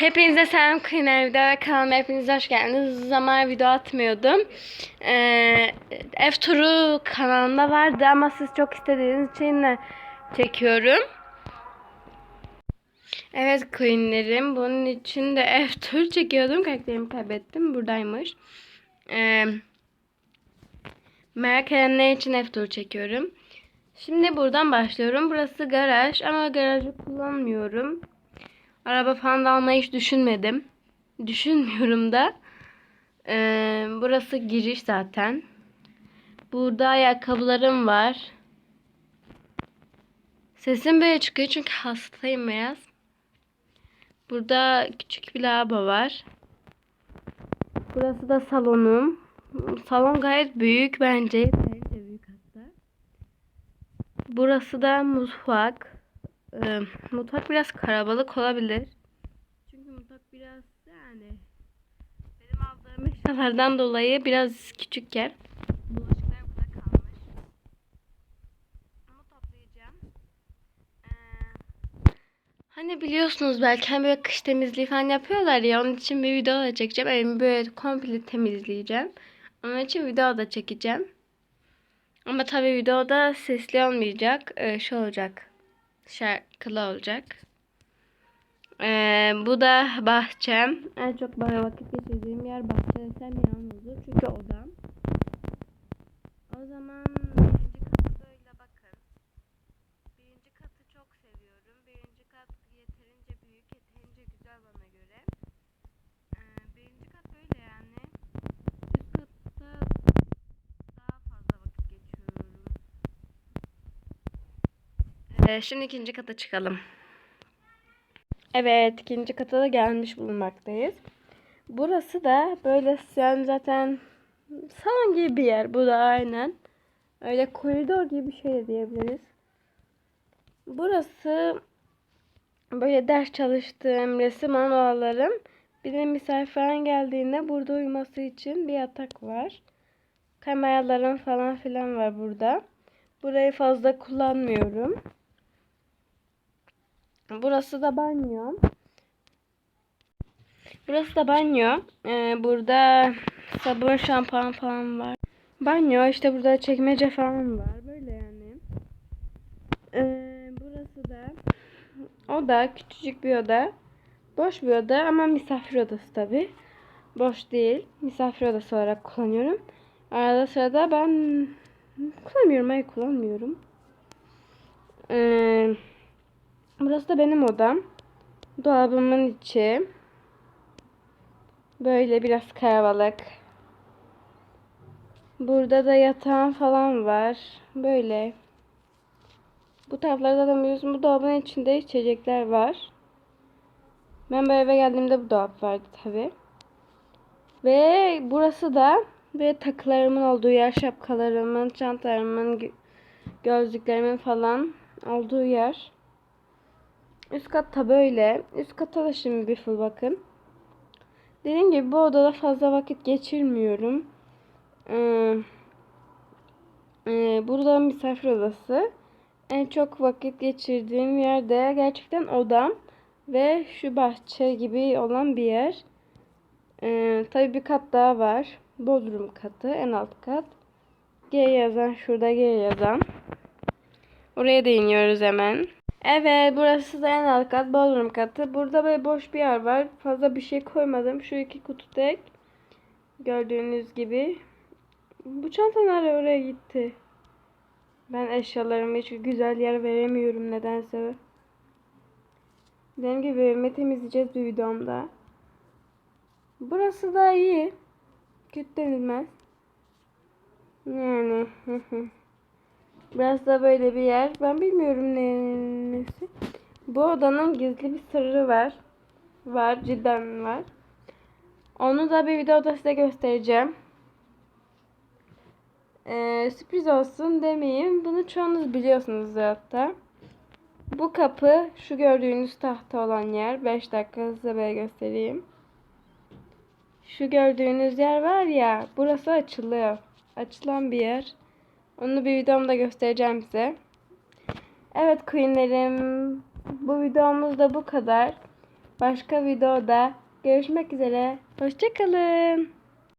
Hepinize selam Kıynar Video ve kanalıma hepiniz hoş geldiniz. Uzun zaman video atmıyordum. Ee, ev turu kanalımda vardı ama siz çok istediğiniz için de çekiyorum. Evet Queen'lerim bunun için de ev turu çekiyordum. Karakterimi kaybettim. Buradaymış. Ee, merak edenler için ev turu çekiyorum. Şimdi buradan başlıyorum. Burası garaj ama garajı kullanmıyorum. Araba falan da almayı hiç düşünmedim. Düşünmüyorum da. Ee, burası giriş zaten. Burada ayakkabılarım var. Sesim böyle çıkıyor çünkü hastayım biraz. Burada küçük bir lavabo var. Burası da salonum. Salon gayet büyük bence. Yeterince büyük hatta. Burası da mutfak. Ee, mutfak biraz karabalık olabilir. Çünkü mutfak biraz yani benim aldığım eşyalardan dolayı biraz küçük yer. Bulaşıklar burada kalmış. Onu toplayacağım. Ee, hani biliyorsunuz belki hani böyle kış temizliği falan yapıyorlar ya onun için bir video da çekeceğim. Evimi böyle komple temizleyeceğim. Onun için video da çekeceğim. Ama tabii videoda sesli olmayacak. Ee, şey olacak şarkılı olacak. Ee, bu da bahçem. En çok bana vakit geçirdiğim yer bahçe desem yalnızdır. Çünkü odam. O zaman birinci katı böyle bakın. Birinci katı çok seviyorum. Birinci kat yeterince büyük, yeterince güzel bana göre. Ee, birinci kat böyle yani. Üst katta daha fazla vakit geçiriyorum. Ee, şimdi ikinci kata çıkalım. Evet, ikinci kata da gelmiş bulunmaktayız. Burası da böyle yani zaten salon gibi bir yer. Bu da aynen. Öyle koridor gibi bir şey diyebiliriz. Burası böyle ders çalıştığım resim anılarım. Bir de misafir falan geldiğinde burada uyuması için bir yatak var. Kameralarım falan filan var burada. Burayı fazla kullanmıyorum. Burası da banyo. Burası da banyo. Ee, burada sabun, şampuan falan var. Banyo işte burada çekmece falan var. Böyle yani. Ee, burası da oda. Küçücük bir oda. Boş bir oda ama misafir odası tabi. Boş değil. Misafir odası olarak kullanıyorum. Arada sırada ben kullanmıyorum. Hayır kullanmıyorum. Eee Burası da benim odam. Dolabımın içi. Böyle biraz karabalık. Burada da yatağım falan var. Böyle. Bu taraflarda da biliyorsun bu dolabın içinde içecekler var. Ben bu eve geldiğimde bu dolap vardı tabi. Ve burası da ve takılarımın olduğu yer, şapkalarımın, çantalarımın, gözlüklerimin falan olduğu yer. Üst katta böyle. Üst kata da şimdi bir full bakın. Dediğim gibi bu odada fazla vakit geçirmiyorum. Ee, e, burada misafir odası. En çok vakit geçirdiğim yerde gerçekten odam ve şu bahçe gibi olan bir yer. Ee, tabii bir kat daha var. Bodrum katı en alt kat. G yazan şurada G yazan. Oraya da iniyoruz hemen. Evet burası da en alt kat bodrum katı. Burada böyle boş bir yer var. Fazla bir şey koymadım. Şu iki kutu tek. Gördüğünüz gibi. Bu çanta nereye oraya gitti? Ben eşyalarımı hiç güzel yer veremiyorum nedense. Dediğim gibi evimi temizleyeceğiz bir videomda. Burası da iyi. Kötü denilmez. Yani. Biraz da böyle bir yer. Ben bilmiyorum ne nesi. Bu odanın gizli bir sırrı var. Var cidden var. Onu da bir videoda size göstereceğim. Ee, sürpriz olsun demeyeyim. Bunu çoğunuz biliyorsunuz zaten. Bu kapı şu gördüğünüz tahta olan yer. 5 dakika size böyle göstereyim. Şu gördüğünüz yer var ya. Burası açılıyor. Açılan bir yer. Onu bir videomda göstereceğim size. Evet Queen'lerim. Bu videomuz da bu kadar. başka videoda görüşmek üzere. Hoşçakalın.